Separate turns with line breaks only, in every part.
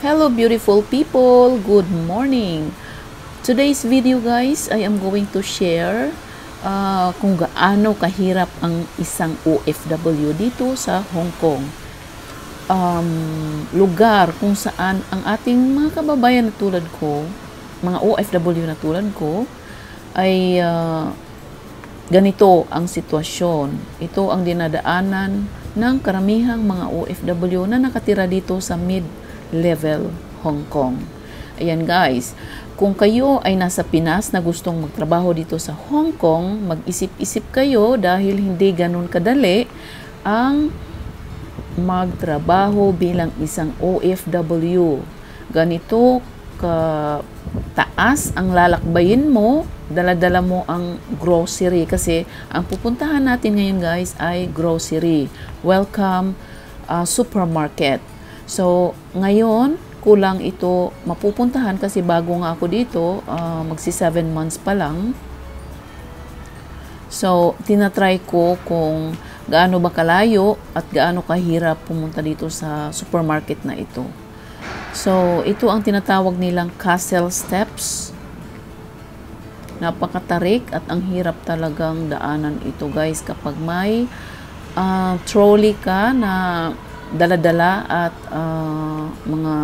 Hello beautiful people, good morning. Today's video guys, I am going to share uh, kung gaano kahirap ang isang OFW dito sa Hong Kong. Um, lugar kung saan ang ating mga kababayan na tulad ko, mga OFW na tulad ko, ay uh, ganito ang sitwasyon. Ito ang dinadaanan ng karamihang mga OFW na nakatira dito sa mid level Hong Kong. Ayan guys, kung kayo ay nasa Pinas na gustong magtrabaho dito sa Hong Kong, mag-isip-isip kayo dahil hindi ganun kadali ang magtrabaho bilang isang OFW. Ganito ka taas ang lalakbayin mo, dala-dala mo ang grocery kasi ang pupuntahan natin ngayon guys ay grocery. Welcome uh, supermarket. So, ngayon, kulang ito mapupuntahan kasi bago nga ako dito, uh, magsi 7 months pa lang. So, tinatry ko kung gaano ba kalayo at gaano kahirap pumunta dito sa supermarket na ito. So, ito ang tinatawag nilang castle steps. Napakatarik at ang hirap talagang daanan ito guys kapag may uh, trolley ka na dala-dala at uh, mga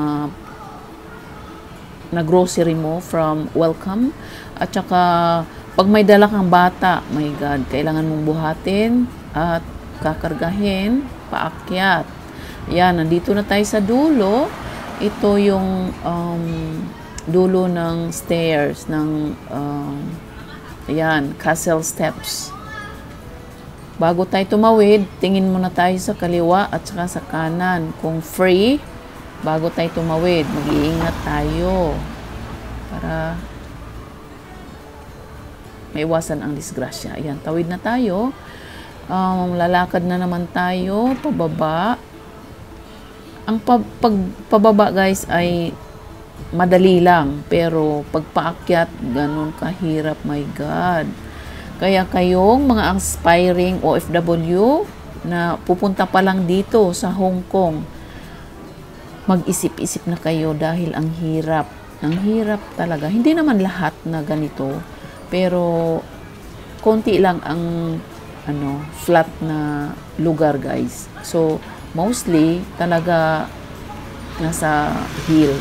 na grocery mo from welcome at saka pag may dala kang bata my god kailangan mong buhatin at kakargahin paakyat. Yan nandito na tayo sa dulo. Ito yung um, dulo ng stairs ng um, yan castle steps Bago tayo tumawid, tingin muna tayo sa kaliwa at saka sa kanan. Kung free, bago tayo tumawid, mag-iingat tayo para maiwasan ang disgrasya. Ayan, tawid na tayo. Um, lalakad na naman tayo, pababa. Ang pag, pag, pababa guys ay madali lang, pero pagpaakyat, ganun kahirap, my God. Kaya kayong mga aspiring OFW na pupunta pa lang dito sa Hong Kong, mag-isip-isip na kayo dahil ang hirap. Ang hirap talaga. Hindi naman lahat na ganito, pero konti lang ang ano, flat na lugar, guys. So, mostly talaga nasa hill.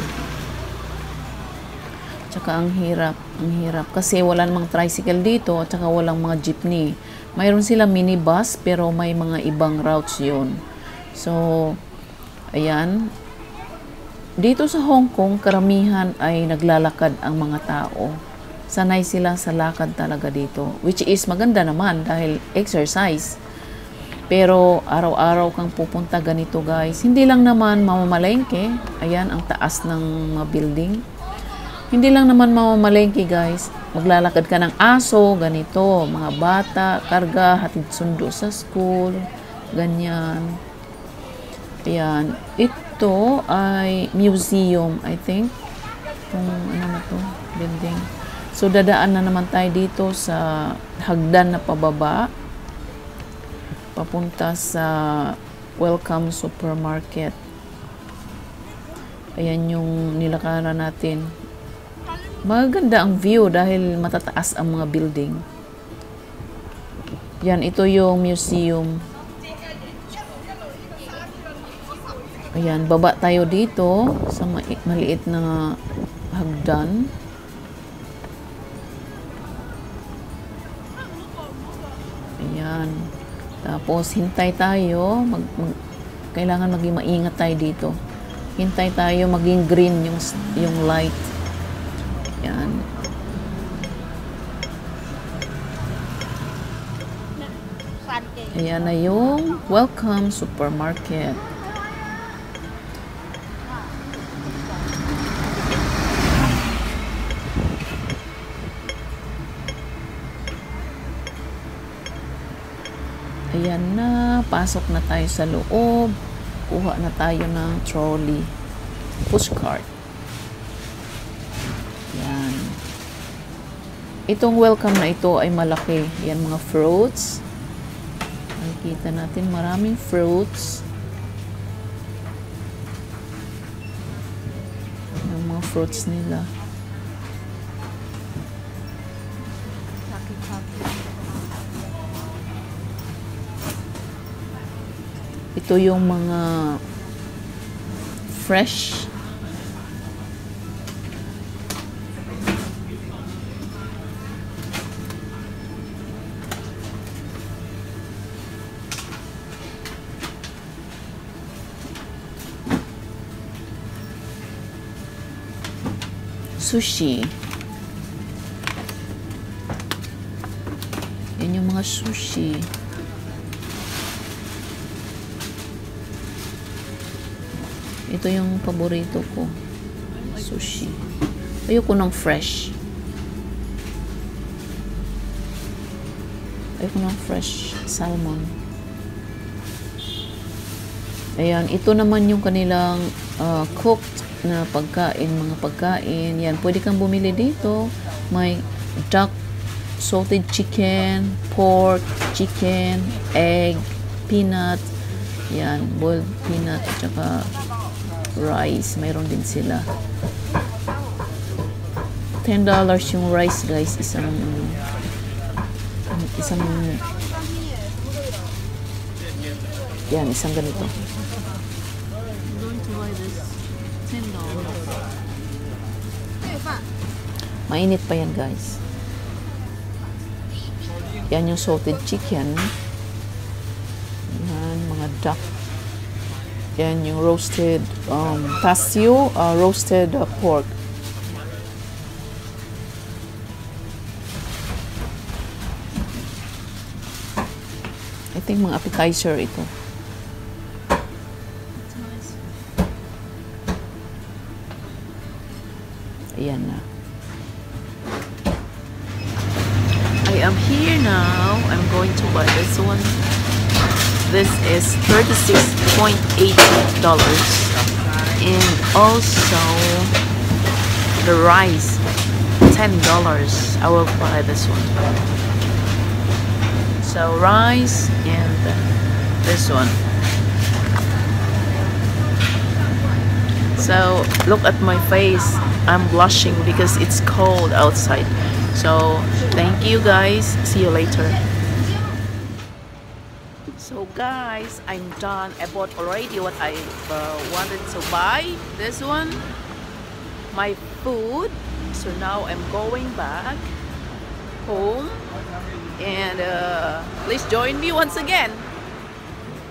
Tsaka ang hirap, ang hirap. Kasi wala namang tricycle dito at saka walang mga jeepney. Mayroon sila minibus pero may mga ibang routes yon So, ayan. Dito sa Hong Kong, karamihan ay naglalakad ang mga tao. Sanay sila sa lakad talaga dito. Which is maganda naman dahil exercise. Pero araw-araw kang pupunta ganito guys. Hindi lang naman mamamalengke. Ayan ang taas ng mga building hindi lang naman mamamalengke guys. Maglalakad ka ng aso, ganito, mga bata, karga, hatid sundo sa school, ganyan. Ayan. Ito ay museum, I think. Kung ano na to, building. So, dadaan na naman tayo dito sa hagdan na pababa. Papunta sa Welcome Supermarket. Ayan yung nilakaran natin. Maganda ang view dahil matataas ang mga building. Yan, ito yung museum. Ayan, baba tayo dito sa maliit na hagdan. Ayan. Tapos, hintay tayo. Mag, mag, kailangan maging maingat tayo dito. Hintay tayo maging green yung, yung light. Yan. Ayan na yung Welcome Supermarket. Ayan na, pasok na tayo sa loob. Kuha na tayo ng trolley. Pushcart. Itong welcome na ito ay malaki. Yan mga fruits. Nakikita natin maraming fruits. fruits nila. Ito yung mga fresh sushi. Yan yung mga sushi. Ito yung paborito ko. Sushi. Ayoko ng fresh. Ayoko ng fresh salmon. Ayan, ito naman yung kanilang uh, cooked na pagkain, mga pagkain. Yan, pwede kang bumili dito. May duck, salted chicken, pork, chicken, egg, peanut. Yan, boiled peanut, at saka rice. Mayroon din sila. $10 yung rice, guys. Isang, isang, yan, isang ganito. Mainit pa yan, guys. Yan yung salted chicken. Yan, mga duck. Yan yung roasted um, tasio, uh, roasted uh, pork. I think mga appetizer ito. Ayan na. Now. I'm going to buy this one. This is $36.8 and also the rice $10 I will buy this one. So rice and this one. So look at my face. I'm blushing because it's cold outside so thank you guys. See you later. So guys I'm done. I bought already what I uh, wanted. To buy this one my food. So now I'm going back home and uh, please join me once again.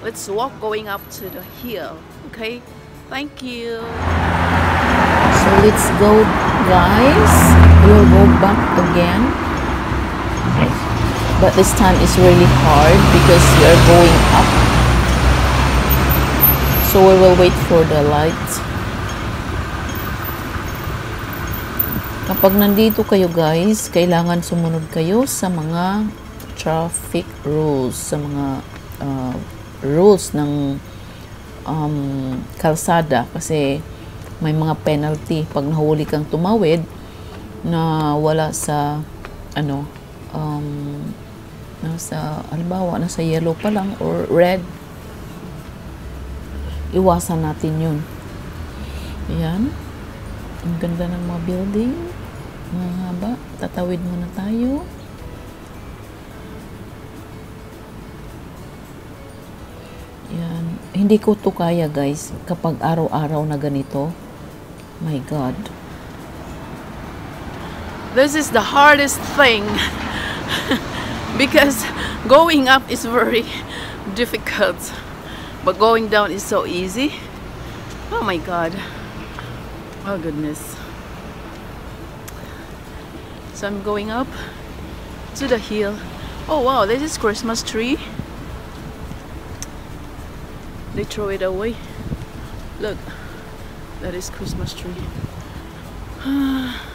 Let's walk going up to the hill okay? Thank you. So let's go guys we'll go back again. But this time it's really hard because we are going up. So we will wait for the light. Kapag nandito kayo guys kailangan sumunod kayo sa mga traffic rules sa mga uh, rules ng um, kalsada. Kasi may mga penalty. Pag nahuli kang tumawid na wala sa ano um, nasa, halimbawa, nasa yellow pa lang or red, iwasan natin yun. Ayan. Ang ganda ng mga building. Mga haba. Tatawid muna tayo. Ayan. Hindi ko to kaya guys kapag araw-araw na ganito. My God. This is the hardest thing. because going up is very difficult. But going down is so easy. Oh my god. Oh goodness. So I'm going up to the hill. Oh wow this is Christmas tree. They throw it away. Look that is Christmas tree ah.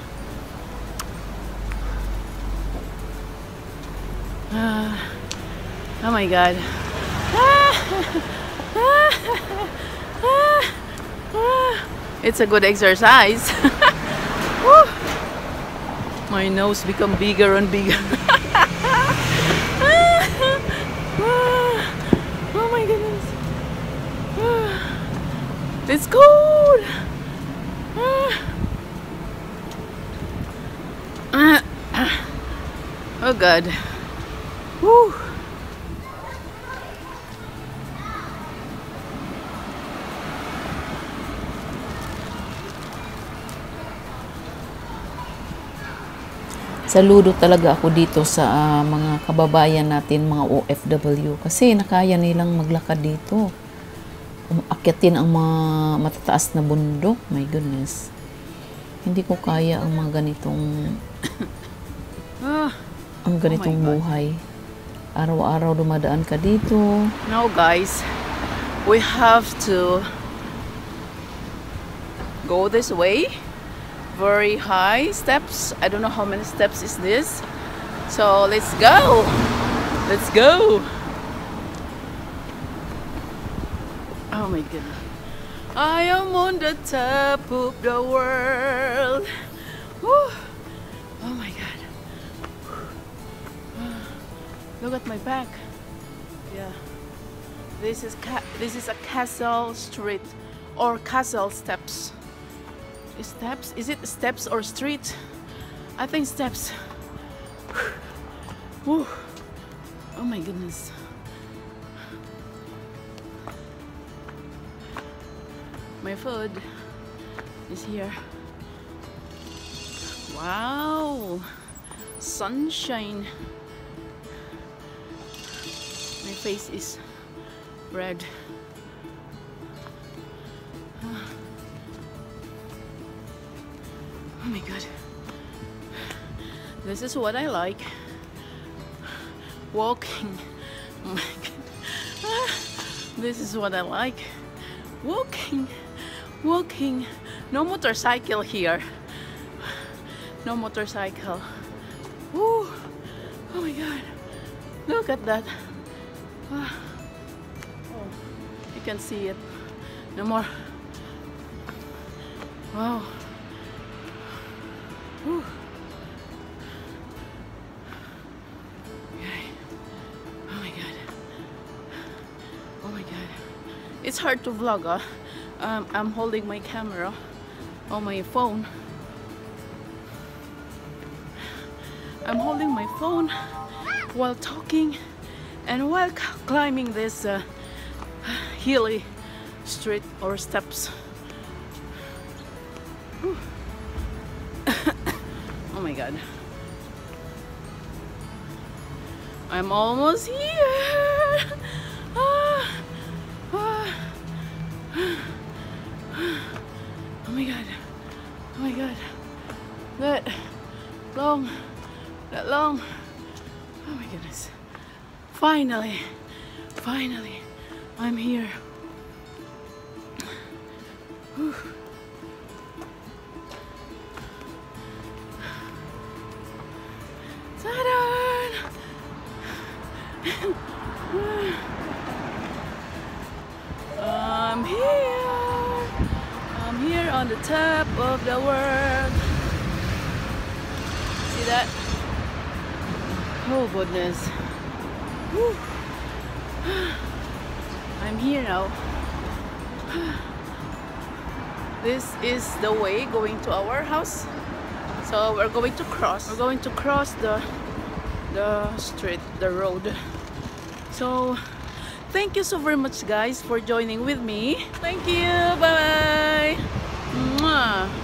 Oh my god. It's a good exercise. my nose become bigger and bigger. oh my goodness. It's cold. Oh god. Woo. Saludo talaga ako dito sa ah, mga kababayan natin, mga OFW. Kasi nakaya nilang maglakad dito. Umakyatin ang mga matataas na bundok. My goodness. Hindi ko kaya ang mga ganitong
Ah,
ang ganitong
Oh
buhay. Araw-araw dumadaan ka dito.
now guys, we have to go this way. Very high steps. I don't know how many steps is this. So let's go. Let's go. Oh my goodness. I am on the top of the world. Whew. Oh my god. Look at my back. Yeah. This is this is a castle street or castle steps. Steps? Is it steps or street? I think steps. Whew. Oh my goodness. My food is here. Wow. Sunshine. My face is red. This is what I like. Walking. Oh. Ah, This is what I like. Walking. Walking. No motorcycle here. No motorcycle. Woo. Oh my god. Look at that. Ah. Oh, you can see it. No more. Wow. It's hard to vlog. ah. Um, I'm holding my camera on my phone. I'm holding my phone while talking and while climbing this uh, hilly street or steps. Oh my god. I'm almost here. That long. That long. Oh my goodness. Finally. Finally. I'm here. Whew. I'm here. I'm here on the top of the world. Oh goodness. Whew. I'm here now. This is the way going to our house. So we're going to cross. We're going to cross the the street, the road. So thank you so very much guys for joining with me. Thank you. Bye bye. Mwah.